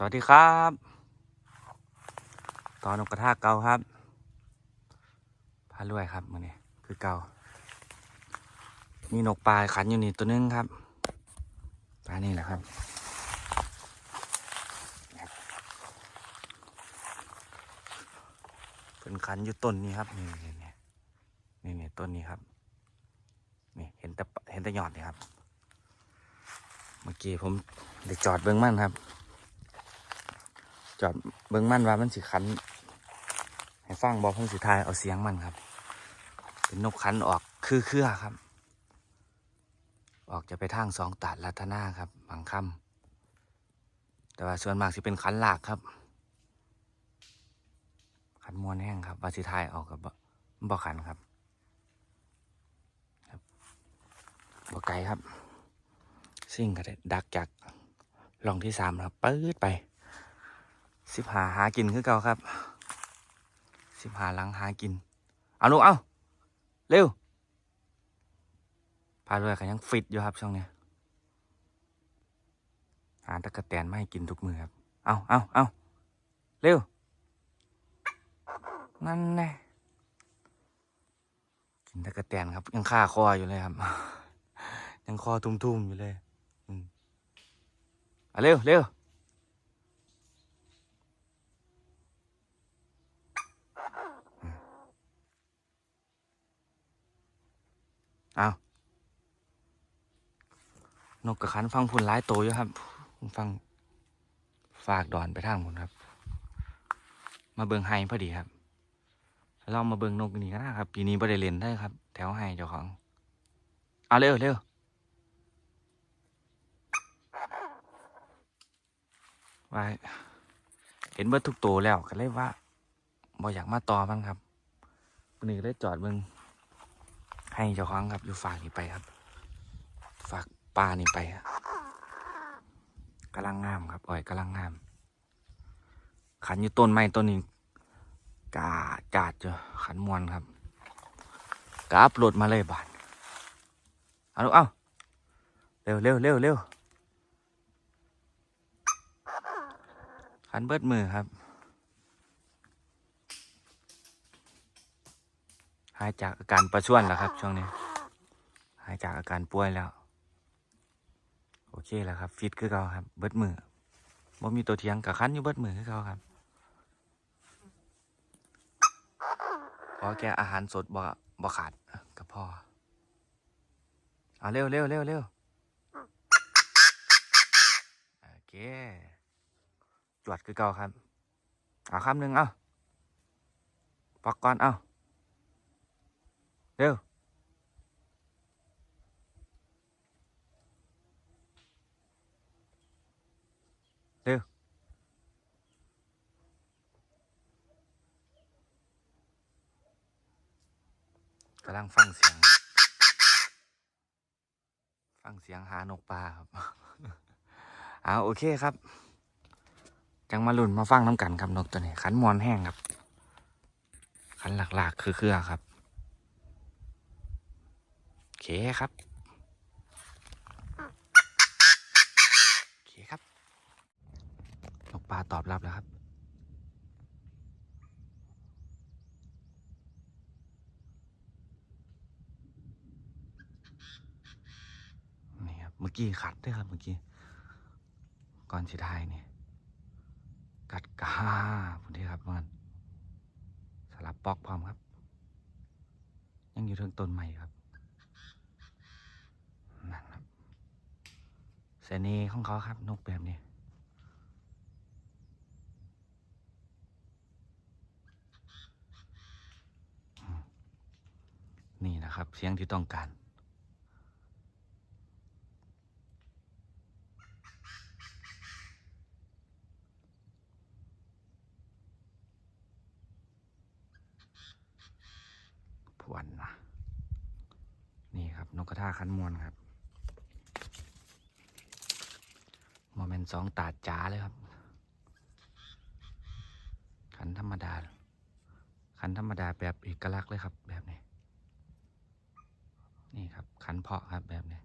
สวัสดีครับตอนนกกระทาเก่าครับพารวยครับมือนี้คือเก่ามีนกปลาขันอยู่นี่ตัวนึงครับปลานี่แหละครับเป็นขันอยู่ต้นนี้ครับนี่นี่นี่นี่นต้นนี้ครับนี่เห็นแต่เห็นแต่ยอดนี่ครับ เมื่อกี้ผมได้จอดเบิ้องมันครับ จอดเบิ้งมันว่ามันสิคัน ให้ฟังบอกผมสิทายเอาเสียงมันครับ เป็นนกคันออกคือเครือครับ ออกจะไปทางสองตัดลัทนาครับบางคำแต่ว่าส่วนมากสิเป็นคันหลากครับคันมวนแห้งครับวาสิทายออกกับบ่ขันครับครับบ่ไกลครับซิ่งก็ได้ดักจากลองที่สามครับปื๊ดไป สิบหาหากินคือเก่าครับ สิบหาหลังหากิน เอาลูกเอาเร็วพาด้วยกันยังฟิตอยู่ครับช่วงนี้หาตะกะแตนไมาให้กินทุกมือครับ เอาเอาเอาเร็ว นั่นแน่กินตะกะแตนครับ ยังฆ่าคออยู่เลยครับ ยังคอทุ่มๆอยู่เลย อืมเอาเร็วเร็ว อานกกระขันฟังพุ่นร้ายโตอยู่ครับ ฟังฝากดอนไปทางพุ่นครับ มาเบิงไฮพอดีครับลองมาเบิงนกนี่ก็ได้ครับ ปีนี้บ่ได้เล่นได้ครับ แถวไฮเจ้าของ เอาเร็วเร็วว่าเห็นเบิดทุกตัวแล้วก็เลยว่าบ่อยากมาต่อมันครับวันนี้ก็ได้จอดเบิง ให้เจ้าของครับอยู่ฝากนี่ไปครับ ฝากปลานี่ไปครับกำลังงามครับอ่อยกำลังงาม ขันอยู่ต้นไม้ต้นนี้กาดกาดเจอขันมวนครับกราบรถมาเลยบาทเอาลูกเอาเร็วเร็วเร็วเร็วขันเบิดมือครับ หายจากอาการประชวนแล้วครับ ช่วงนี้ หายจากอาการป่วยแล้ว โอเคแล้วครับ ฟิตคือเก่าครับ เบิดมือบ่มีตัวเทียงกับคันอยู่เบิดมือคือเก่าครับขอแกอาหารสดบ่บ่ขาดกับพ่อเอาเร็วเร็วเร็วเร็วโอเคจวดคือเก่าครับ เอาคำหนึ่งเอาปอกก่อนเอา เร็วเร็วกำลังฟังเสียง ฟังเสียงหานกปลาครับ เอาโอเคครับ จังมาลุ่นมาฟังน้ำกันครับนกตัวนี้ขันมอนแห้งครับ ขันหลักๆคือเครือครับ เคครับโอเคครับนกปลาตอบรับแล้วครับนี่ครับเมื่อกี้ขัดด้วยครับเมื่อกี้ก่อนสิทายนี่กัดกาพุ่นที่ครับมันสลับปอกพร้อมครับ ยังอยู่เทิงต้นใหม่ครับ นั่นครับ เสน่ห์ของเขาครับ นกแบบนี้นี่นะครับ เสียงที่ต้องการ พวนนะนี่ครับ นกกระทาคันมวนครับ โมเมนต์สองตาจ้าเลยครับ ขันธรรมดา ขันธรรมดาแบบเอกลักษณ์เลยครับ แบบนี้ นี่ครับ ขันเพาะครับแบบนี้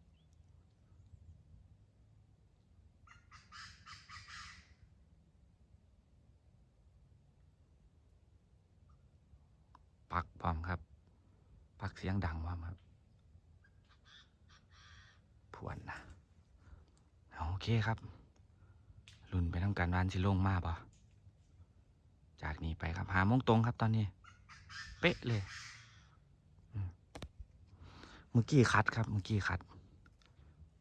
ปักพร้อมครับ ปักเสียงดังว่ามครับผวนนะโอเคครับ รุ่นไปทำการวานสิลงมาปะจากนี้ไปครับหามงตรงครับตอนนี้ เป๊ะเลยเมื่อกี้คัดครับเมื่อกี้คัด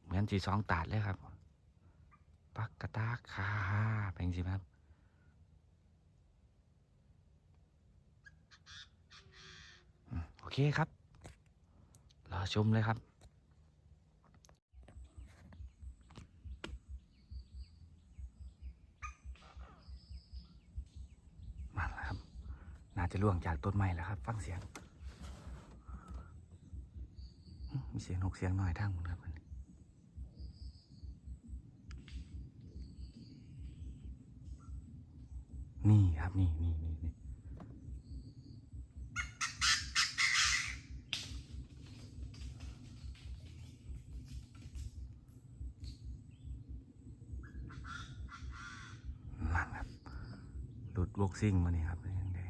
เหมือนสีสองตาดเลยครับ ปักกระตาคาเป็นสิครับโอเคครับ รอชมเลยครับ มาแล้วครับ น่าจะล่วงจากต้นไม้แล้วครับ ฟังเสียง มีเสียงนกเสียงหน้อยทางหมดครับอันนี้นี่ครับนี่นี่นี่นี่นั่นครับ หลุดวกซิ่งมานี่ครับเป็นยังไง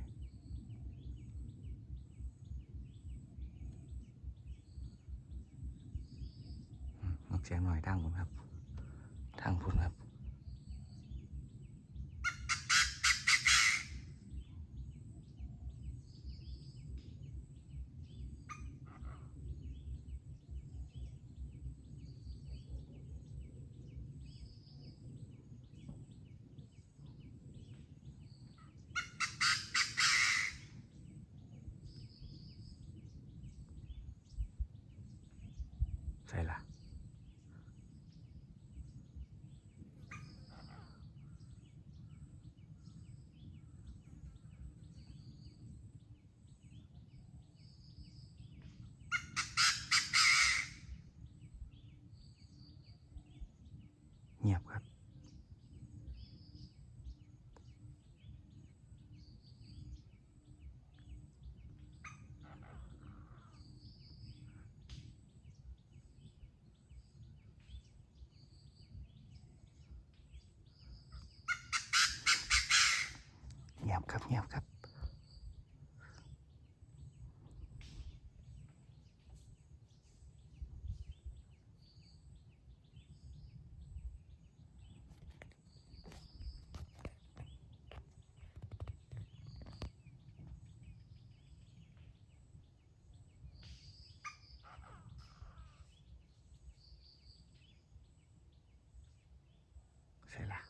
อืมนกเสียงหน่อยทางผมครับ ทางพุ่นครับ ใช่ละเงียบครับ เงียบครับเงียบครับ ใช่ละ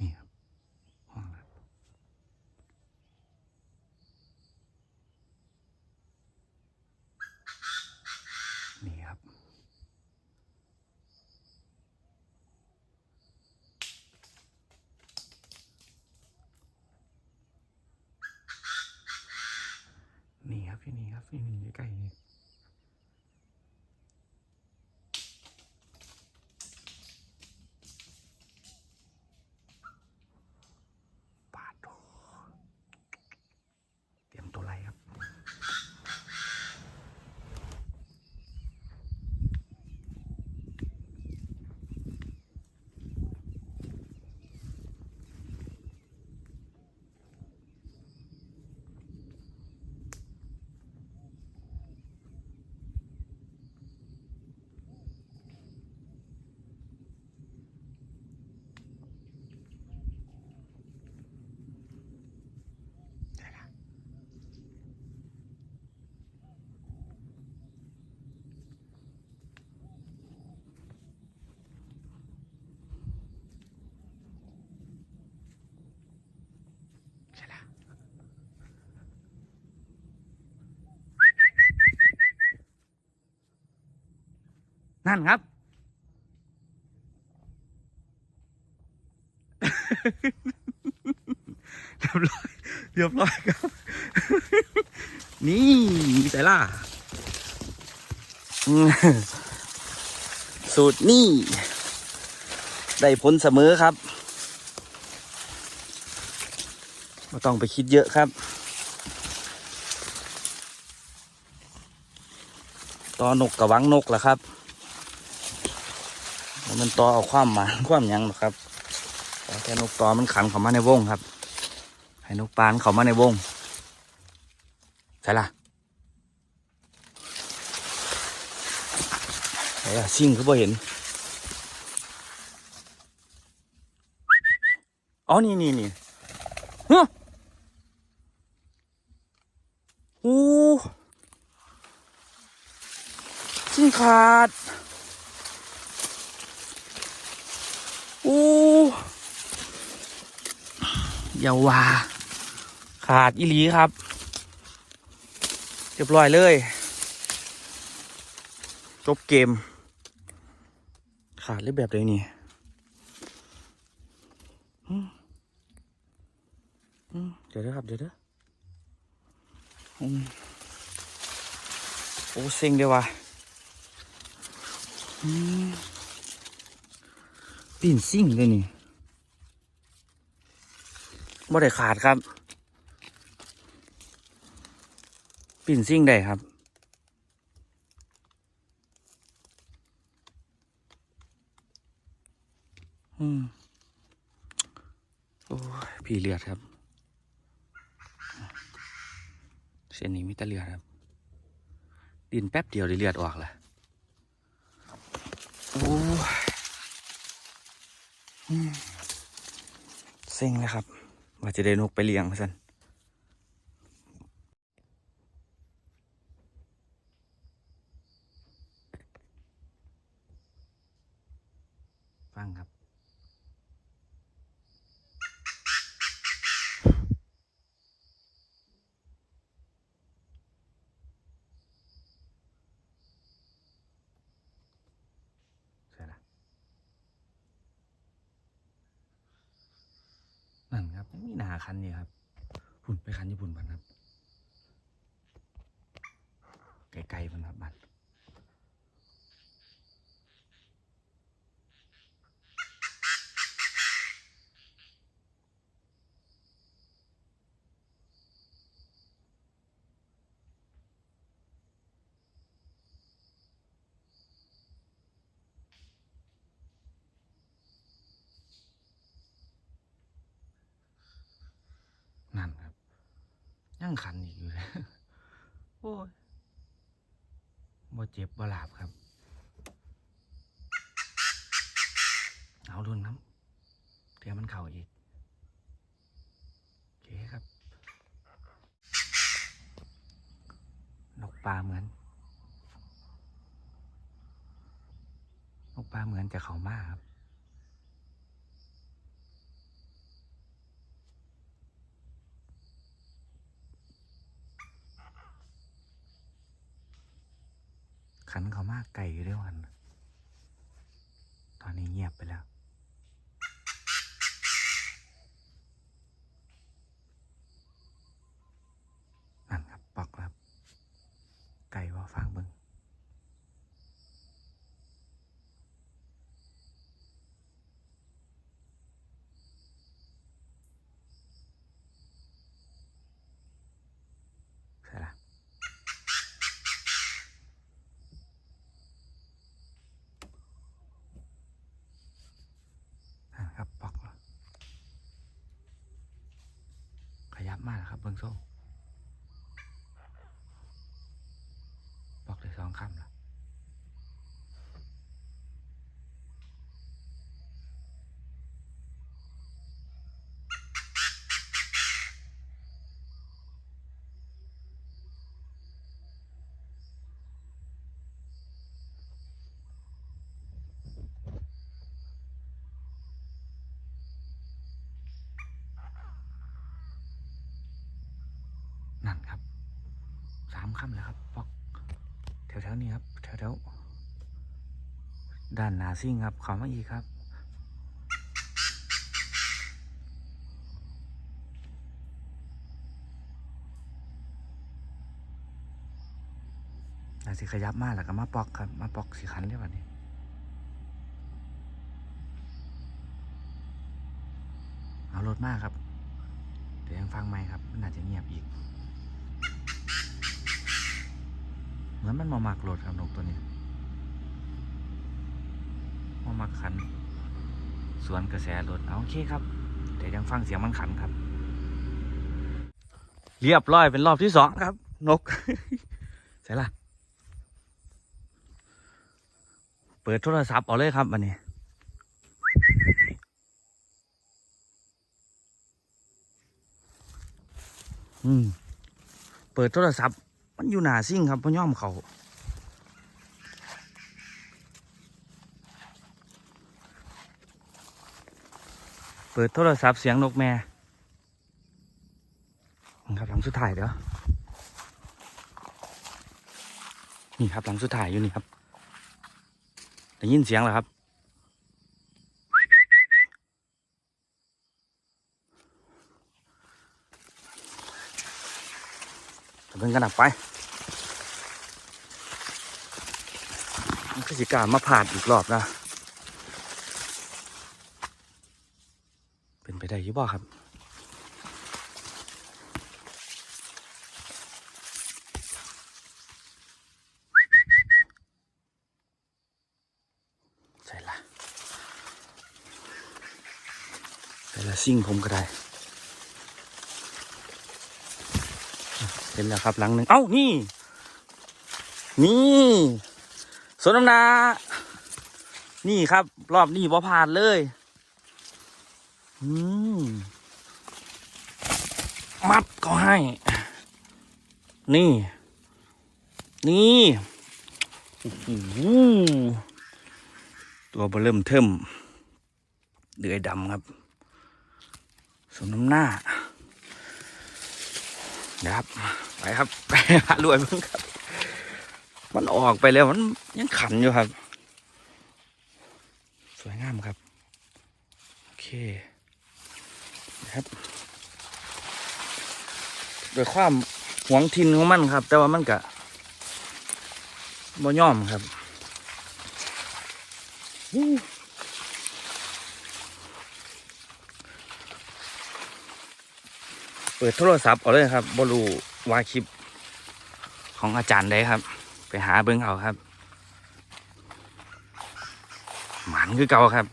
นี่ครับห้องครับนี่ครับ นี่ครับพี่นี่ครับพี่นี่ใกล้นี่ปาดโถเตรียมตัวไรครับ ใช่ละใช่ละ นั่นครับ เรียบร้อยเรียบร้อยครับ นี่มีแต่ล่ะสูตรนี่ ได้ผลเสมอครับไม่ต้องไปคิดเยอะครับตอนนกกับวังนกล่ะครับ มันต่อเอาความหมาความยังหรอกครับแต่แค่นกต่อมันขันเข้ามาในวงครับ ให้นกปานเข้ามาในวงใช่ล่ะใช่ล่ะซิ่งคือบ่เห็นอ๋อนี่นี่นี่ฮะโอ้ซิ่งขาด อู้ อย่าว่า ขาดอีหลีครับ เรียบร้อยเลย จบเกม ขาดเรียแบบเลยนี่เดี๋ยวนะครับ เดี๋ยวเด้อโอ้เซ็งเดียวว่ะอืมปีนซิ่งเลยนี่ บ่ได้ขาดครับปีนซิ่งได้ครับ อืม โอ้ยพี่เลือดครับ เส้นนี้มีแต่เลือดครับ ดินแป๊บเดียวได้เลือดออกและโอ้ยเซ็งเลยครับ ว่าจะได้นกไปเลี้ยงสันฟังครับ ใช่ละ นั่นครับ ยังมีหนาคันนี่ครับหุ่นไปคันญี่ปุ่นบันครับ ไกลๆมันครับบันนั่นครับ ยังคันอีกอยู่เลยโอ้ยบ่เจ็บบ่หลาบครับ เอารุ่นน้ำเดี๋ยวมันเข่าอีกโอเคครับ นกปลาเหมือน นกปลาเหมือนจะเข่ามากครับ ขันเขามากไก่อยู่ด้วยวัน ตอนนี้เงียบไปแล้ว นั่นครับปอกครับ ไก่ว่าฟังเบิงใช่ละ อ่าครับปอกแล้วขยับ มากนะครับเบิ้งโซ่บอกได้สองคำละ คำแล้วครับปอกแถวๆนี้ครับแถวๆด้านหนาซิ่งครับขอมาอีกครับแต่สิขยับมากแล้วก็มาปอกครับมาปอกสีขันได้แบบนี้เอารถมากครับ เดี๋ยวยังฟังไหมครับนอาจะเงียบอีก เห มือนมันมาหมักรถครับนกตัวนี้ว่ามาขัน สวนกระแสรถเอาโอเคครับแต่ยังฟังเสียงมันขันครับ เรียบร้อยเป็นรอบที่สองครับ นกใช่ละเปิดโทรศัพท์เอาเลยครับวันนี้อืมเปิดโทรศัพท์ มันอยู่หนาซิ่งครับพ่อย่อมเขาเปิดโทรศัพท์เสียงนกแม่ครับหลังสุดท้ายเดี๋ยวนี่ครับหลังสุดท้ายอยู่นี่ครับได้ยินเสียงแล้วครับ จะเป็นกันดับไปมันคือสิการมาผ่านอีกรอบนะ เป็นไปได้ยี่บ่ครับใช่ละใช่ละซิ่งผมก็ได้ เห็นแล้วครับหลังหนึ่งเอ้านี่ นี่สวนน้ำนา นี่ครับ รอบนี้บ่ผ่านเลยอืมมัดก็ให้ นี่ นี่ตัวเบเริ่มเทิมเดือยดำครับ สมน้ำหน้า เดี๋ยวครับ ไปครับไปรวยเพิ่งครับ มันออกไปแล้วมันยังขันอยู่ครับ สวยงามครับ โอเคนะครับด้วยความหวงทินของมันครับ แต่ว่ามันกะบ่ย่อมครับ เปิดโทรศัพท์เอาเลยครับบรูวาคลิปของอาจารย์ได้ครับ ไปหาเบิ้งเอาครับ หมันคือเก่าครับ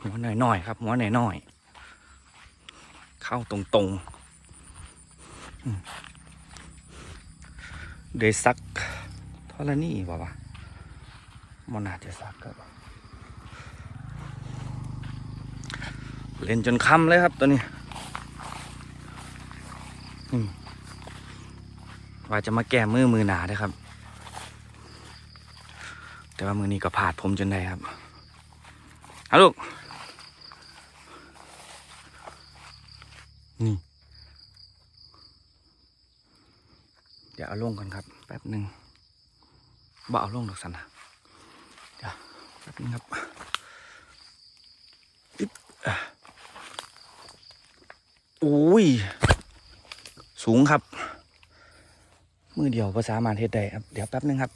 หัวหน่อยๆครับหัวหน่อยๆเข้าตรงๆเดยซักเท่านี่บ่าวะมันน่าจจะซักครับ เล่นจนค่ำเลยครับตัวนี้ว่าจะมาแก้มือมือหนาเด้ครับ แต่ว่ามือนี้ก็ผาดผมจนได้ครับฮัลโหลกนี่ เดี๋ยวเอาลงก่อนครับ แป๊บหนึ่งบ่เอาลงดอกสันนะเดี๋ยวแป๊บนึงครับอึ๊บ อุ้ย สูงครับ มือเดียวภาษามาเฮ็ดได้ครับ เดี๋ยวแป๊บหนึงครับ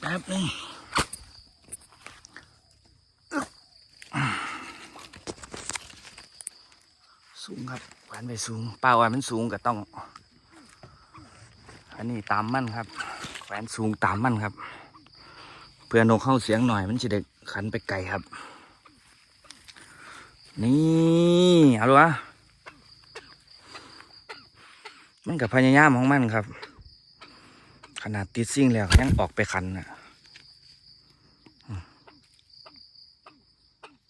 แป๊บหนึงสูงครับหวานไปสูงป้าหวานมันสูงก็ต้อง อันนี้ตามมั่นครับแขวนสูงตามมั่นครับ เพื่อนกเข้าเสียงหน่อยมันจะเด็กขันไปไกลครับ นี่เอาดูวะมันกับพยายามของมันครับ ขนาดติดซิ่งแล้วยังออกไปขันน่ะ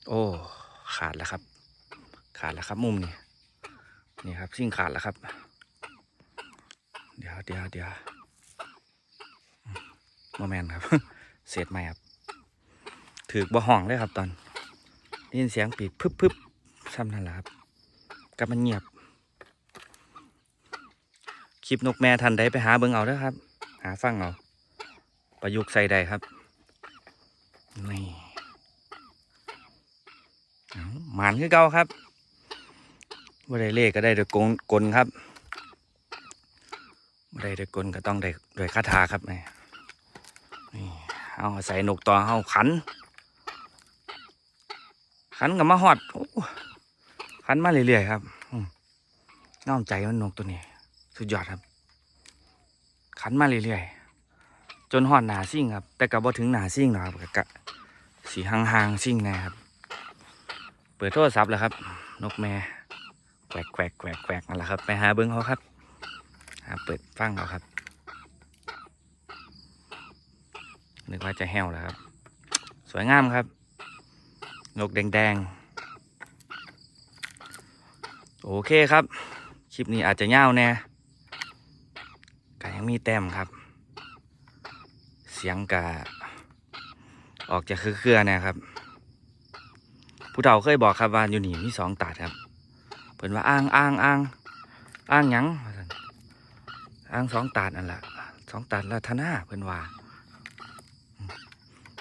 โอ้ขาดแล้วครับ ขาดแล้วครับมุมนี้นี่ครับซิ่งขาดแล้วครับ เดี๋ยวเดี๋ยวเดี๋ยวมโมแมนครับ เศษใหม่ครับถือบ่ห้องเลยครับตอน ได้ยินเสียงปีกพึบพึบซ้ำนั่นแหละครับกับมันเงียบ คลิปนกแม่ทันใดไปหาเบิ่งเอาเด้อครับ หาฟังเอา ประยุกต์ใส่ใดครับ นี่หมานคือเก่าครับบ่ได้เลขก็ได้โดยกลกลครับบ่ได้โดวยกลก็ต้องได้โดวยคาถาครับนี่นี่เอาใส่นกต่อเอาขัน ขันกับมาหอดขันมาเรื่อยๆครับอืมน้อมใจมันนกตัวนี้ สุดยอดครับ ขันมาเรื่อยๆ จนหอดหนาซิ่งครับ แต่ก็บ่ถึงหนาซิ่งหรอกครับกะสีห่างๆซิ่งนะครับ เปิดโทรศัพท์แล้วครับ นกแม่แกวกแกวกแกวกแกวกนั่นแหละครับไปหาเบิ้งเขาครับหาเปิดฟังเขาครับนึกว่าจะแห้วแล้วครับ สวยงามครับ นกแดงๆ โอเคครับ คลิปนี้อาจจะยาวแน่ก็ยังมีแต้มครับ เสียงกะออกจากเครือๆนะครับ ผู้เฒ่าเคยบอกครับว่าอยู่นี่มีสองตัดครับเพิ่นว่าอ้างอ้างอ้างอ้างหยังอ้างสองตัดนั่นแหละสองตัดล้วธนาเพิ่นว่า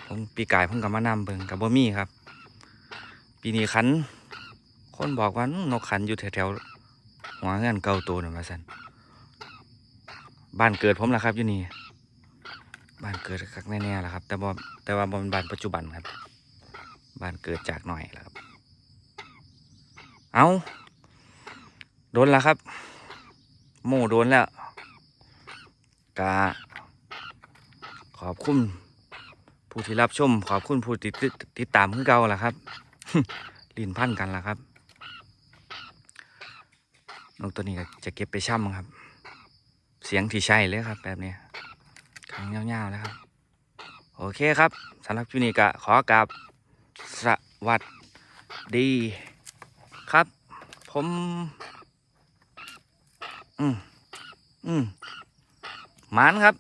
ผมปีกายผมกับมานำเบิ่งกับบ่มีครับ ปีนี้ขัน คนบอกว่านกขันอยู่แถวๆหัวเงินเก่าตัวนั่นว่าซั่นบ้านเกิดผมล่ะครับอยู่นี่บ้านเกิดคักแน่ๆล่ะครับ แต่บ่แต่ว่าบ้านปัจจุบันครับบ้านเกิดจากหน่อยแล้วครับ เอาโดนแล้วครับ โม่โดนแล้วกาขอบคุณผู้ที่รับชม ขอบคุณผู้ติดติดตามคือเก่าล่ะครับ ลินพันกันล่ะครับนกตัวนี้ก็จะเก็บไปช่ำครับ เสียงที่ใช่เลยครับ แบบนี้ครั้งยาวๆแล้วครับ โอเคครับสำหรับคลิปนี้ก็ขอกราบสวัสดีครับ ผม อืมอืมหมานครับ